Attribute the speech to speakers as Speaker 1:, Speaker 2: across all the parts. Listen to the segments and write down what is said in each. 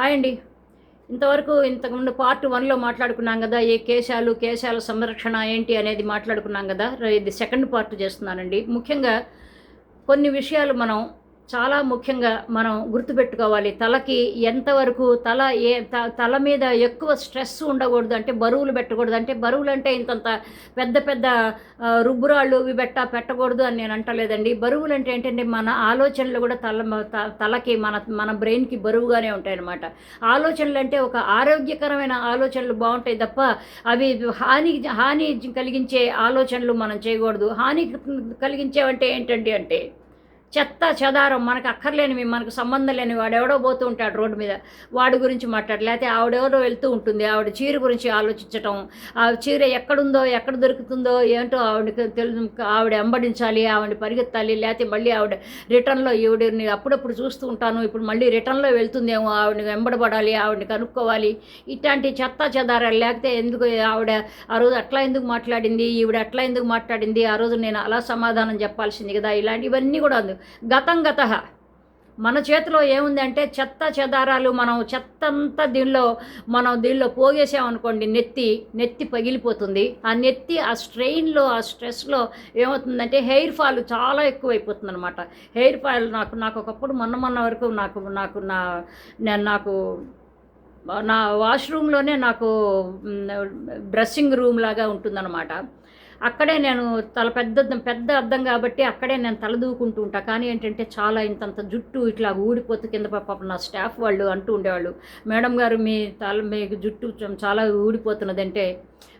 Speaker 1: Hi అండి. ఇంతవరకు ఇంతకుముందు పార్ట్ వన్లో మాట్లాడుకున్నాం కదా ఏ కేశాలు కేశాల సంరక్షణ ఏంటి అనేది మాట్లాడుకున్నాం కదా ఇది సెకండ్ పార్ట్ చేస్తున్నానండి. ముఖ్యంగా కొన్ని విషయాలు మనం చాలా ముఖ్యంగా మనం గుర్తుపెట్టుకోవాలి. తలకి ఎంతవరకు తల ఏ త- తల మీద ఎక్కువ స్ట్రెస్ ఉండకూడదు అంటే బరువులు పెట్టకూడదు. అంటే బరువులు అంటే ఇంతంత పెద్ద పెద్ద రుబ్బురాళ్ళు ఇవి పెట్ట పెట్టకూడదు అని నేను అంటలేదండి. బరువులు అంటే ఏంటంటే మన ఆలోచనలు కూడా తల తలకి మన మన బ్రెయిన్కి బరువుగానే ఉంటాయి అన్నమాట ఆలోచనలు అంటే ఒక ఆరోగ్యకరమైన ఆలోచనలు బాగుంటాయి తప్ప అవి హాని హాని కలిగించే ఆలోచనలు మనం చేయకూడదు. హాని కలిగించేవంటే ఏంటండి అంటే చెత్త చెదారం మనకు అక్కర్లేనివి మనకు సంబంధం లేని వాడు ఎవడో పోతూ ఉంటాడు రోడ్డు మీద. వాడి గురించి మాట్లాడు. లేకపోతే ఆవిడెవరో వెళ్తూ ఉంటుంది. ఆవిడ చీర గురించి ఆలోచించటం. ఆ చీర ఎక్కడుందో ఎక్కడ దొరుకుతుందో ఏంటో ఆవిడకి తెలు ఆవిడ వెంబడించాలి ఆవిడ పరిగెత్తాలి. లేకపోతే మళ్ళీ ఆవిడ రిటర్న్లో ఈవిడని అప్పుడప్పుడు చూస్తూ ఉంటాను. ఇప్పుడు మళ్ళీ రిటర్న్లో వెళ్తుందేమో ఆవిడని వెంబడబడాలి ఆవిడని కనుక్కోవాలి. ఇట్లాంటి చెత్త చెదారాలు లేకపోతే ఎందుకు ఆవిడ ఆ రోజు అట్లా ఎందుకు మాట్లాడింది? ఈవిడ అట్లా ఎందుకు మాట్లాడింది? ఆ రోజు నేను అలా సమాధానం చెప్పాల్సింది కదా. ఇలాంటి ఇవన్నీ కూడా ఉంది గతం గత. మన చేతిలో ఏముంది అంటే చెత్త చెదారాలు మనం చెత్త అంతా దీనిలో మనం దీనిలో పోగేసామనుకోండి నెత్తి నెత్తి పగిలిపోతుంది. ఆ నెత్తి ఆ స్ట్రెయిన్లో ఆ స్ట్రెస్లో ఏమవుతుందంటే హెయిర్ ఫాల్ చాలా ఎక్కువైపోతుంది అనమాట హెయిర్ ఫాల్ నాకు నాకు ఒకప్పుడు మొన్న మొన్న వరకు నాకు నాకు నా నేను నాకు నా వాష్రూమ్లోనే నాకు డ్రెస్సింగ్ రూమ్ లాగా ఉంటుందన్నమాట. అక్కడే నేను తల పెద్ద పెద్ద అద్దం కాబట్టి అక్కడే నేను తల దూకుంటూ ఉంటా. కానీ ఏంటంటే చాలా ఇంతంత జుట్టు ఇట్లా ఊడిపోతూ కింద పాప నా స్టాఫ్ వాళ్ళు అంటూ ఉండేవాళ్ళు. మేడం గారు మీ తల మీకు జుట్టు చాలా ఊడిపోతున్నదంటే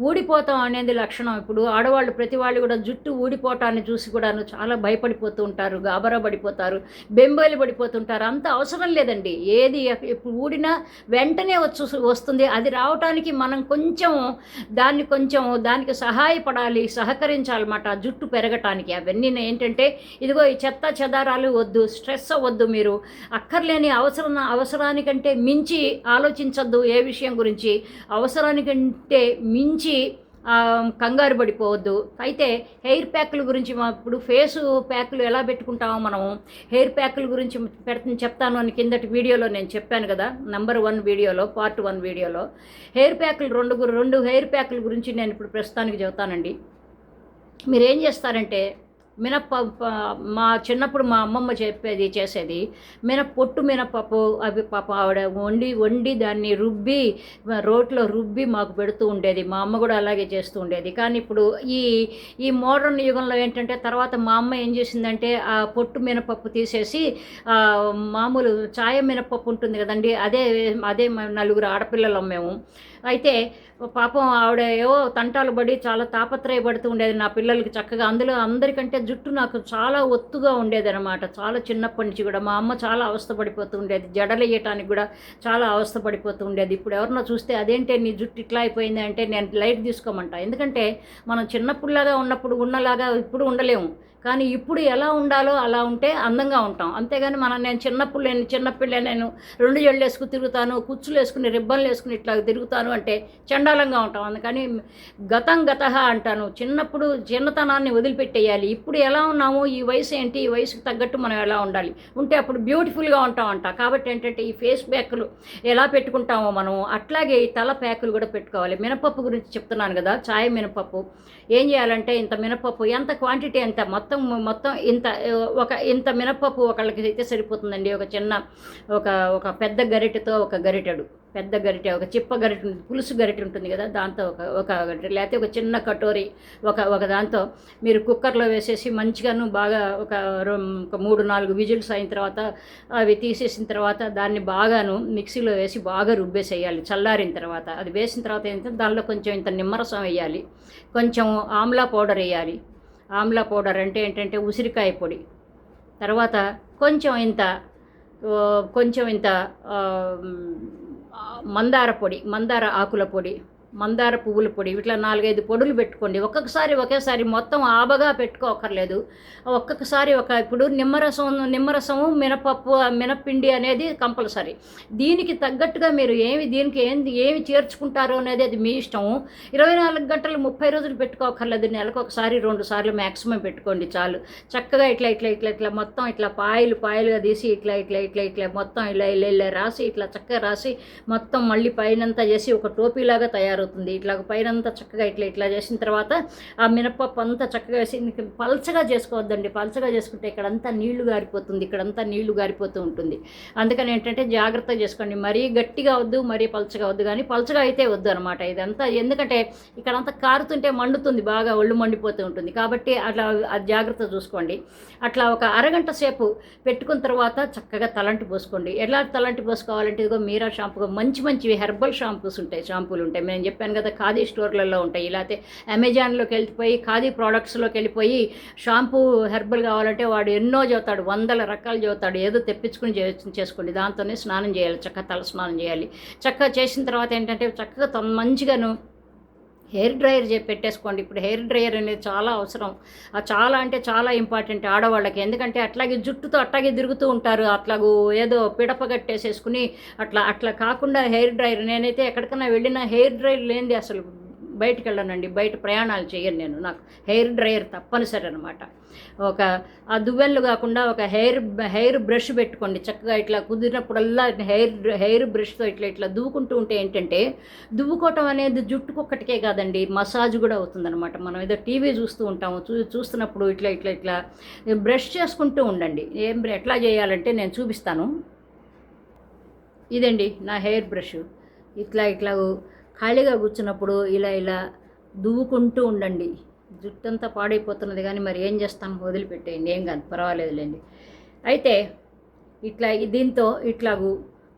Speaker 1: ఊడిపోతాం అనేది లక్షణం ఇప్పుడు. ఆడవాళ్ళు ప్రతి వాళ్ళు కూడా జుట్టు ఊడిపోవటాన్ని చూసి కూడాను చాలా భయపడిపోతూ ఉంటారు గాబరా పడిపోతారు బెంబేలు పడిపోతుంటారు. అంత అవసరం లేదండి. ఏది ఇప్పుడు ఊడినా వెంటనే వచ్చు వస్తుంది. అది రావటానికి మనం కొంచెం దాన్ని కొంచెం దానికి సహాయపడాలి సహకరించాలన్నమాట జుట్టు పెరగటానికి. అవన్నీ ఏంటంటే ఇదిగో ఈ చెత్త చెదారాలు వద్దు స్ట్రెస్ అవ్వద్దు మీరు. అక్కర్లేని అవసరం అవసరానికంటే మించి ఆలోచించద్దు ఏ విషయం గురించి. అవసరానికంటే మించి గురించి కంగారు పడిపోవద్దు. అయితే హెయిర్ ప్యాక్ల గురించి ఇప్పుడు ఫేస్ ప్యాక్లు ఎలా పెట్టుకుంటామో మనం హెయిర్ ప్యాక్ల గురించి పెడతాను చెప్తాను అని కిందటి వీడియోలో నేను చెప్పాను కదా నంబర్ వన్ వీడియోలో పార్ట్ వన్ వీడియోలో. హెయిర్ ప్యాక్లు రెండు రెండు హెయిర్ ప్యాక్ల గురించి నేను ఇప్పుడు ప్రస్తుతానికి చెబుతానండి. మీరు ఏం చేస్తారంటే మినప్ప మా చిన్నప్పుడు మా అమ్మమ్మ చెప్పేది చేసేది మినప్ పొట్టు మినపప్పు అవి పాప ఆవిడ వండి వండి దాన్ని రుబ్బి రోట్లో రుబ్బి మాకు పెడుతూ ఉండేది. మా అమ్మ కూడా అలాగే చేస్తూ ఉండేది. కానీ ఇప్పుడు ఈ ఈ మోడర్న్ యుగంలో ఏంటంటే తర్వాత మా అమ్మ ఏం చేసిందంటే ఆ పొట్టు మినపప్పు తీసేసి మామూలు చాయ మినపప్పు ఉంటుంది కదండి అదే అదే మా నలుగురు ఆడపిల్లలం మేము. అయితే పాపం ఆవిడ ఏవో తంటాలు పడి చాలా తాపత్రయపడుతూ ఉండేది నా పిల్లలకి చక్కగా. అందులో అందరికంటే జుట్టు నాకు చాలా ఒత్తుగా ఉండేది అనమాట చాలా చిన్నప్పటి నుంచి కూడా మా అమ్మ చాలా అవస్థపడిపోతూ ఉండేది. జడలేయటానికి కూడా చాలా అవస్థపడిపోతూ ఉండేది. ఇప్పుడు ఎవరన్నా చూస్తే అదేంటే నీ జుట్టు ఇట్లా అయిపోయింది అంటే నేను లైట్ తీసుకోమంటా. ఎందుకంటే మనం చిన్నప్పుడులాగా ఉన్నప్పుడు ఉన్నలాగా ఇప్పుడు ఉండలేము. కానీ ఇప్పుడు ఎలా ఉండాలో అలా ఉంటే అందంగా ఉంటాం. అంతేగాని మనం నేను చిన్నప్పుడు నేను చిన్నపిల్ల నేను రెండు జళ్ళు వేసుకుని తిరుగుతాను కుచ్చులు వేసుకుని రిబ్బన్లు వేసుకుని ఇట్లా తిరుగుతాను అంటే చండాలంగా ఉంటాం. అందుకని గతం గత అంటాను. చిన్నప్పుడు చిన్నతనాన్ని వదిలిపెట్టేయాలి. ఇప్పుడు ఎలా ఉన్నాము ఈ వయసు ఏంటి ఈ వయసుకు తగ్గట్టు మనం ఎలా ఉండాలి? ఉంటే అప్పుడు బ్యూటిఫుల్గా ఉంటాం అంట కాబట్టి ఏంటంటే ఈ ఫేస్ ప్యాక్లు ఎలా పెట్టుకుంటామో మనం అట్లాగే ఈ తల ప్యాకులు కూడా పెట్టుకోవాలి. మినపప్పు గురించి చెప్తున్నాను కదా చాయ్ మినపప్పు. ఏం చేయాలంటే ఇంత మినపప్పు ఎంత క్వాంటిటీ ఎంత మొత్తం మొత్తం మొత్తం ఇంత ఒక ఇంత మినపప్పు ఒకళ్ళకి అయితే సరిపోతుందండి. ఒక చిన్న ఒక ఒక పెద్ద గరిటెతో ఒక గరిటెడు పెద్ద గరిటె ఒక చిప్ప గరిటె ఉంటుంది పులుసు గరిటె ఉంటుంది కదా దాంతో ఒక ఒక గరిటె. లేకపోతే ఒక చిన్న కటోరీ ఒక ఒక దాంతో మీరు కుక్కర్లో వేసేసి మంచిగాను బాగా ఒక ఒక మూడు నాలుగు విజిల్స్ అయిన తర్వాత అవి తీసేసిన తర్వాత దాన్ని బాగాను మిక్సీలో వేసి బాగా రుబ్బేసేయాలి చల్లారిన తర్వాత. అది వేసిన తర్వాత ఏంటంటే దానిలో కొంచెం ఇంత నిమ్మరసం వేయాలి. కొంచెం ఆమ్లా పౌడర్ వేయాలి. ఆమ్లా పౌడర్ అంటే ఏంటంటే ఉసిరికాయ పొడి. తర్వాత కొంచెం ఇంత కొంచెం ఇంత మందార పొడి మందార ఆకుల పొడి. మందార పువ్వుల పొడి ఇట్లా నాలుగైదు పొడులు పెట్టుకోండి. ఒక్కొక్కసారి ఒకేసారి మొత్తం ఆబగా పెట్టుకోకర్లేదు. ఒక్కొక్కసారి ఒక ఇప్పుడు నిమ్మరసం నిమ్మరసము మినపప్పు మినపిండి అనేది కంపల్సరీ. దీనికి తగ్గట్టుగా మీరు ఏమి దీనికి ఏం ఏమి చేర్చుకుంటారో అనేది అది మీ ఇష్టము ఇరవై నాలుగు గంటలు ముప్పై రోజులు పెట్టుకోకర్లేదు. నెలకు ఒకసారి రెండు సార్లు మ్యాక్సిమం పెట్టుకోండి చాలు. చక్కగా ఇట్లా ఇట్లా ఇట్లా ఇట్లా మొత్తం ఇట్లా పాయలు పాయలుగా తీసి ఇట్లా ఇట్లా ఇట్లా ఇట్లా మొత్తం ఇలా ఇలా ఇలా రాసి ఇట్లా చక్కగా రాసి మొత్తం మళ్ళీ పైనంతా చేసి ఒక టోపీలాగా తయారు తయారవుతుంది. ఇట్లా పైనంతా చక్కగా ఇట్లా ఇట్లా చేసిన తర్వాత ఆ మినపప్పు అంతా చక్కగా వేసి పలచగా చేసుకోవద్దండి. పల్చగా చేసుకుంటే ఇక్కడంతా నీళ్ళు గారిపోతుంది. ఇక్కడంతా నీళ్ళు గారిపోతూ ఉంటుంది. అందుకని ఏంటంటే జాగ్రత్తగా చేసుకోండి. మరీ గట్టిగా వద్దు మరీ పలచగా వద్దు. కానీ పలచగా అయితే వద్దు అనమాట ఇదంతా. ఎందుకంటే ఇక్కడంతా కారుతుంటే మండుతుంది. బాగా ఒళ్ళు మండిపోతూ ఉంటుంది. కాబట్టి అట్లా అది జాగ్రత్త చూసుకోండి. అట్లా ఒక అరగంట సేపు పెట్టుకున్న తర్వాత చక్కగా తలంటి పోసుకోండి. ఎలా తలంటి పోసుకోవాలంటే ఇదిగో మీరా షాంపూ మంచి మంచి హెర్బల్ షాంపూస్ ఉంటాయి షాంపూలు ఉంటాయి. మేము చెప్పాను కదా ఖాదీ స్టోర్లలో ఉంటాయి. లేకపోతే అమెజాన్లోకి వెళ్ళిపోయి ఖాదీ ప్రోడక్ట్స్లోకి వెళ్ళిపోయి షాంపూ హెర్బల్ కావాలంటే వాడు ఎన్నో చదువుతాడు వందల రకాలు చదువుతాడు. ఏదో తెప్పించుకుని చేసుకోండి. దాంతోనే స్నానం చేయాలి చక్కగా తల స్నానం చేయాలి. చక్కగా చేసిన తర్వాత ఏంటంటే చక్కగా మంచిగాను హెయిర్ డ్రైయర్ పెట్టేసుకోండి. ఇప్పుడు హెయిర్ డ్రైయర్ అనేది చాలా అవసరం. చాలా అంటే చాలా ఇంపార్టెంట్ ఆడవాళ్ళకి. ఎందుకంటే అట్లాగే జుట్టుతో అట్లాగే తిరుగుతూ ఉంటారు. అట్లాగూ ఏదో పిడపగట్టేసేసుకుని అట్లా అట్లా కాకుండా హెయిర్ డ్రైయర్. నేనైతే ఎక్కడికైనా వెళ్ళినా హెయిర్ డ్రైయర్ లేనిది అసలు బయటికి వెళ్ళనండి బయట ప్రయాణాలు చేయను నేను. నాకు హెయిర్ డ్రైయర్ తప్పనిసరి అనమాట ఒక ఆ దువ్వెనలు కాకుండా ఒక హెయిర్ హెయిర్ బ్రష్ పెట్టుకోండి. చక్కగా ఇట్లా కుదిరినప్పుడల్లా హెయిర్ హెయిర్ బ్రష్తో ఇట్లా ఇట్లా దువ్వుకుంటూ ఉంటే ఏంటంటే దువ్వుకోవటం అనేది జుట్టుకొక్కటికే కాదండి. మసాజ్ కూడా అవుతుందన్నమాట మనం ఏదో టీవీ చూస్తూ ఉంటాము. చూ చూస్తున్నప్పుడు ఇట్లా ఇట్లా ఇట్లా బ్రష్ చేసుకుంటూ ఉండండి. ఏం ఎట్లా చేయాలంటే నేను చూపిస్తాను. ఇదండి నా హెయిర్ బ్రష్. ఇట్లా ఇట్లా ఖాళీగా కూర్చున్నప్పుడు ఇలా ఇలా దువ్వుకుంటూ ఉండండి. జుట్టంతా పాడైపోతున్నది కానీ మరి ఏం చేస్తాను వదిలిపెట్టేయండి. ఏం కాదు పర్వాలేదులేండి. అయితే ఇట్లా దీంతో ఇట్లాగూ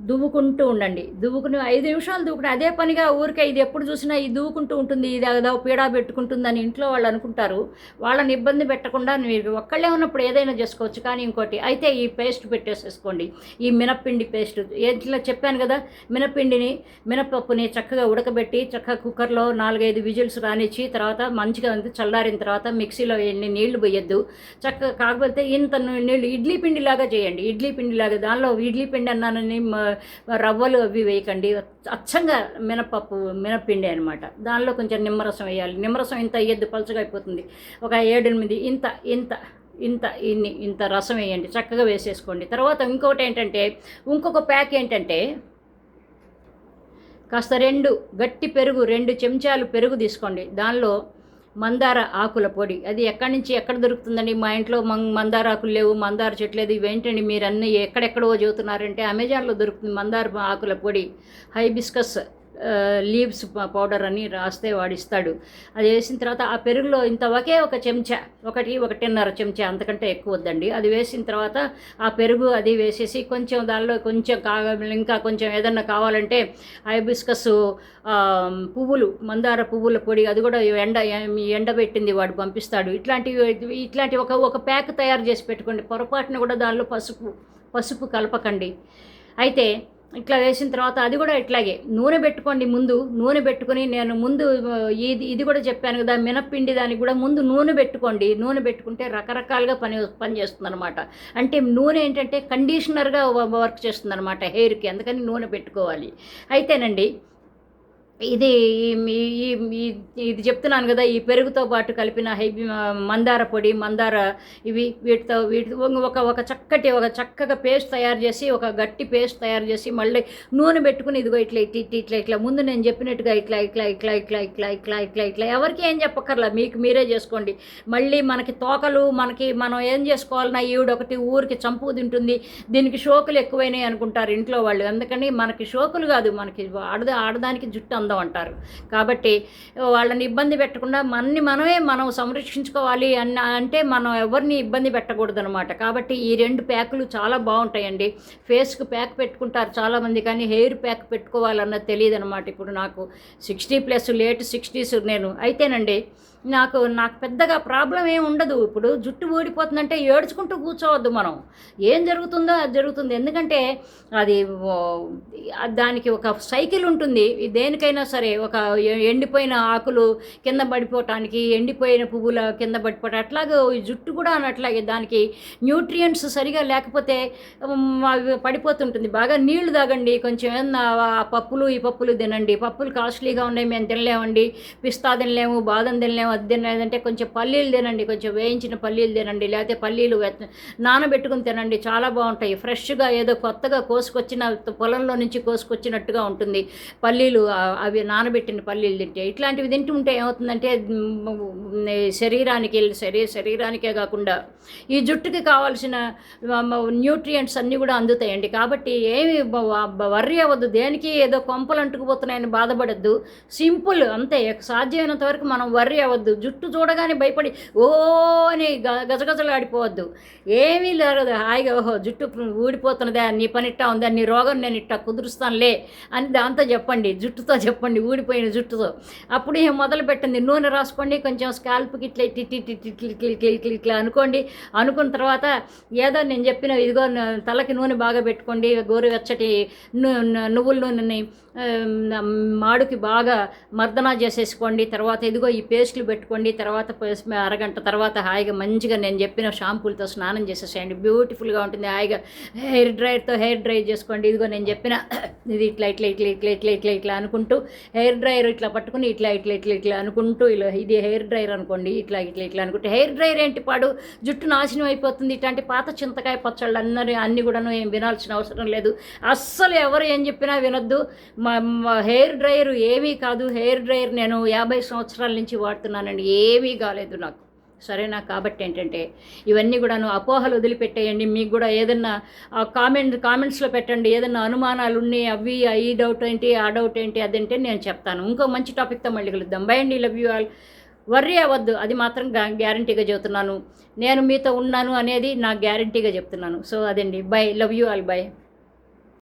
Speaker 1: దువ్వుకుంటూ ఉండండి. దువ్వుకుని ఐదు నిమిషాలు దువ్వుకుని అదే పనిగా ఊరికే ఇది ఎప్పుడు చూసినా ఇది దువ్వుకుంటూ ఉంటుంది ఇది ఏదో పీడా పెట్టుకుంటుందని ఇంట్లో వాళ్ళు అనుకుంటారు. వాళ్ళని ఇబ్బంది పెట్టకుండా మీరు ఒక్కళ్ళే ఉన్నప్పుడు ఏదైనా చేసుకోవచ్చు. కానీ ఇంకోటి అయితే ఈ పేస్ట్ పెట్టేసేసుకోండి. ఈ మినప్పిండి పేస్ట్ ఇట్లా చెప్పాను కదా మినప్పిండిని మినపప్పుని చక్కగా ఉడకబెట్టి చక్కగా కుక్కర్లో నాలుగైదు విజిల్స్ రానిచ్చి తర్వాత మంచిగా ఉంది చల్లారిన తర్వాత మిక్సీలో ఎన్ని నీళ్ళు పోయొద్దు. చక్కగా కాకపోతే ఇంత నీళ్ళు ఇడ్లీ పిండిలాగా చేయండి. ఇడ్లీ పిండిలాగా దానిలో ఇడ్లీ పిండి అన్నానని రవ్వలు అవి వేయకండి. అచ్చంగా మినపప్పు మినపిండి అనమాట దానిలో కొంచెం నిమ్మరసం వేయాలి. నిమ్మరసం ఇంత ఎద్దు పలుచగా అయిపోతుంది. ఒక ఏడెనిమిది ఇంత ఇంత ఇంత ఇన్ని ఇంత రసం వేయండి. చక్కగా వేసేసుకోండి. తర్వాత ఇంకొకటి ఏంటంటే ఇంకొక ప్యాక్ ఏంటంటే కాస్త రెండు గట్టి పెరుగు రెండు చెంచాలు పెరుగు తీసుకోండి. దానిలో మందార ఆకుల పొడి. అది ఎక్కడి నుంచి ఎక్కడ దొరుకుతుందండి? మా ఇంట్లో మం- మందార ఆకులు లేవు మందార చెట్లు లేదు ఇవేంటండి మీరు అన్నీ ఎక్కడెక్కడో చదువుతున్నారంటే అమెజాన్లో దొరుకుతుంది మందార ఆకుల పొడి. హైబిస్కస్ లీవ్స్ పౌడర్ అని రాస్తే వాడిస్తాడు అది వేసిన తర్వాత ఆ పెరుగులో ఇంత ఒకే ఒక చెంచా ఒకటి ఒకటిన్నర చెంచా అంతకంటే ఎక్కువ వద్దండి. అది వేసిన తర్వాత ఆ పెరుగు అది వేసేసి కొంచెం దానిలో కొంచెం కాగా ఇంకా కొంచెం ఏదన్నా కావాలంటే ఐబిస్కస్ పువ్వులు మందార పువ్వుల పొడి అది కూడా ఎండ ఎండబెట్టింది వాడు పంపిస్తాడు. ఇట్లాంటివి ఇట్లాంటి ఒక ఒక ప్యాక్ తయారు చేసి పెట్టుకోండి. పొరపాటున కూడా దానిలో పసుపు పసుపు కలపకండి. అయితే ఇట్లా వేసిన తర్వాత అది కూడా ఇట్లాగే. నూనె పెట్టుకోండి ముందు నూనె పెట్టుకొని నేను ముందు ఇది ఇది కూడా చెప్పాను కదా మినప్పిండి దానికి కూడా ముందు నూనె పెట్టుకోండి. నూనె పెట్టుకుంటే రకరకాలుగా పని పని చేస్తుంది అనమాట అంటే నూనె ఏంటంటే కండిషనర్గా వర్క్ చేస్తుంది అనమాట హెయిర్కి అందుకని నూనె పెట్టుకోవాలి. అయితేనండి ఇది ఇది చెప్తున్నాను కదా ఈ పెరుగుతో పాటు కలిపిన హై మందార పొడి మందార ఇవి వీటితో వీటి ఒక ఒక చక్కటి ఒక చక్కగా పేస్ట్ తయారు చేసి ఒక గట్టి పేస్ట్ తయారు చేసి మళ్ళీ నూనె పెట్టుకుని ఇదిగో ఇట్లా ఇట్లా ఇట్లా ఇట్లా ఇట్లా ముందు నేను చెప్పినట్టుగా ఇట్లా ఇట్లా ఇట్లా ఇట్లా ఇట్లా ఇట్లా ఇట్లా ఇట్లా ఎవరికి ఏం చెప్పక్కర్లా మీకు మీరే చేసుకోండి మళ్ళీ మనకి తోకలు మనకి మనం ఏం చేసుకోవాలన్నా ఈవిడ ఒకటి ఊరికి చంపు తింటుంది దీనికి షోకులు ఎక్కువైనాయి అనుకుంటారు ఇంట్లో వాళ్ళు అందుకని మనకి షోకులు కాదు మనకి ఆడదా ఆడదానికి జుట్టు అందం అంటారు. కాబట్టి వాళ్ళని ఇబ్బంది పెట్టకుండా మనని మనమే మనం సంరక్షించుకోవాలి అన్న అంటే మనం ఎవరిని ఇబ్బంది పెట్టకూడదు అనమాట కాబట్టి ఈ రెండు ప్యాకులు చాలా బాగుంటాయండి. ఫేస్కి ప్యాక్ పెట్టుకుంటారు చాలామంది కానీ హెయిర్ ప్యాక్ పెట్టుకోవాలన్నది తెలియదు అనమాట ఇప్పుడు నాకు సిక్స్టీ ప్లస్ లేట్ సిక్స్టీస్ నేను అయితేనండి నాకు నాకు పెద్దగా ప్రాబ్లం ఏమి ఉండదు. ఇప్పుడు జుట్టు ఊడిపోతుందంటే ఏడ్చుకుంటూ కూర్చోవద్దు మనం. ఏం జరుగుతుందో అది జరుగుతుంది. ఎందుకంటే అది దానికి ఒక సైకిల్ ఉంటుంది. దేనికైనా సరే ఒక ఎండిపోయిన ఆకులు కింద పడిపోవటానికి ఎండిపోయిన పువ్వుల కింద పడిపోవటం అట్లాగే ఈ జుట్టు కూడా అన్నట్లాగే దానికి న్యూట్రియంట్స్ సరిగా లేకపోతే పడిపోతుంటుంది. బాగా నీళ్ళు తాగండి. కొంచెం ఏమన్నా ఆ పప్పులు ఈ పప్పులు తినండి. పప్పులు కాస్ట్లీగా ఉన్నాయి మేము తినలేమండి. పిస్తా తినలేము బాదం తినలేము అది తినలేదంటే కొంచెం పల్లీలు తినండి కొంచెం వేయించిన పల్లీలు తినండి లేకపోతే పల్లీలు నానబెట్టుకుని తినండి. చాలా బాగుంటాయి. ఫ్రెష్గా ఏదో కొత్తగా కోసుకొచ్చిన పొలంలో నుంచి కోసుకొచ్చినట్టుగా ఉంటుంది. పల్లీలు అవి నానబెట్టిన పల్లీలు తింటే. ఇట్లాంటివి తింటుంటే ఏమవుతుందంటే శరీరానికి శరీర శరీరానికే కాకుండా ఈ జుట్టుకి కావాల్సిన న్యూట్రియంట్స్ అన్నీ కూడా అందుతాయండి. కాబట్టి ఏమి వర్రీ అవ్వద్దు. దేనికి ఏదో కొంపలు అంటుకుపోతున్నాయని బాధపడద్దు. సింపుల్ అంతే. సాధ్యమైనంత వరకు మనం వర్రీ అవ్వద్దు ఆడిపోవద్దు. జుట్టు చూడగానే భయపడి ఓ అని గజగజలు ఆడిపోవద్దు ఏమీ లేదు హాయిగా ఓహో జుట్టు ఊడిపోతున్నదా నీ పనిట్టా ఉందా నీ రోగం నేను ఇట్టా కుదురుస్తానులే అని దాంతో చెప్పండి. జుట్టుతో చెప్పండి ఊడిపోయిన జుట్టుతో. అప్పుడు ఏం మొదలు పెట్టింది నూనె రాసుకోండి కొంచెం స్కాల్ప్కి ఇట్లా ఇట్లా ఇట్లా ఇట్లా అనుకోండి. అనుకున్న తర్వాత ఏదో నేను చెప్పిన ఇదిగో తలకి నూనె బాగా పెట్టుకోండి గోరువెచ్చటి నువ్వుల నూనెని మాడుకి బాగా మర్దనా చేసేసుకోండి. తర్వాత ఇదిగో ఈ పేస్ట్లు పెట్టుకోండి తర్వాత అరగంట తర్వాత హాయిగా మంచిగా నేను చెప్పిన షాంపూలతో స్నానం చేసేసేయండి. బ్యూటిఫుల్గా ఉంటుంది హాయిగా. హెయిర్ డ్రైయర్తో హెయిర్ డ్రై చేసుకోండి. ఇదిగో నేను చెప్పిన ఇది ఇట్లా ఇట్లా ఇట్లా ఇట్లా ఇట్లా ఇట్లా ఇట్లా అనుకుంటూ హెయిర్ డ్రైయర్ ఇట్లా పట్టుకుని ఇట్లా ఇట్లా ఇట్లా ఇట్లా అనుకుంటూ ఇలా ఇది హెయిర్ డ్రైయర్ అనుకోండి. ఇట్లా ఇట్లా ఇట్లా అనుకుంటే హెయిర్ డ్రైయర్ ఏంటి పాడు? జుట్టు నాశనం అయిపోతుంది. ఇట్లాంటి పాత చింతకాయ పచ్చళ్ళు అందరి అన్ని కూడాను ఏం వినాల్సిన అవసరం లేదు. అస్సలు ఎవరు ఏం చెప్పినా వినొద్దు. మా హెయిర్ డ్రైయర్ ఏమీ కాదు. హెయిర్ డ్రైయర్ నేను యాభై సంవత్సరాల నుంచి చేసుకున్నానండి ఏమీ కాలేదు నాకు. సరేనా? కాబట్టి ఏంటంటే ఇవన్నీ కూడాను అపోహలు వదిలిపెట్టేయండి. మీకు కూడా ఏదన్నా ఆ కామెంట్ కామెంట్స్లో పెట్టండి. ఏదన్నా అనుమానాలు ఉన్నాయి అవి ఈ డౌట్ ఏంటి ఆ డౌట్ ఏంటి అదేంటి నేను చెప్తాను. ఇంకో మంచి టాపిక్తో మళ్ళీ కలుద్దాం. బై అండి లవ్ యూ ఆల్. వర్రీ అవ్వద్దు. అది మాత్రం గ్యారంటీగా చెబుతున్నాను. నేను మీతో ఉన్నాను అనేది నా గ్యారంటీగా చెప్తున్నాను. సో అదండి. Bye. Love you all. Bye.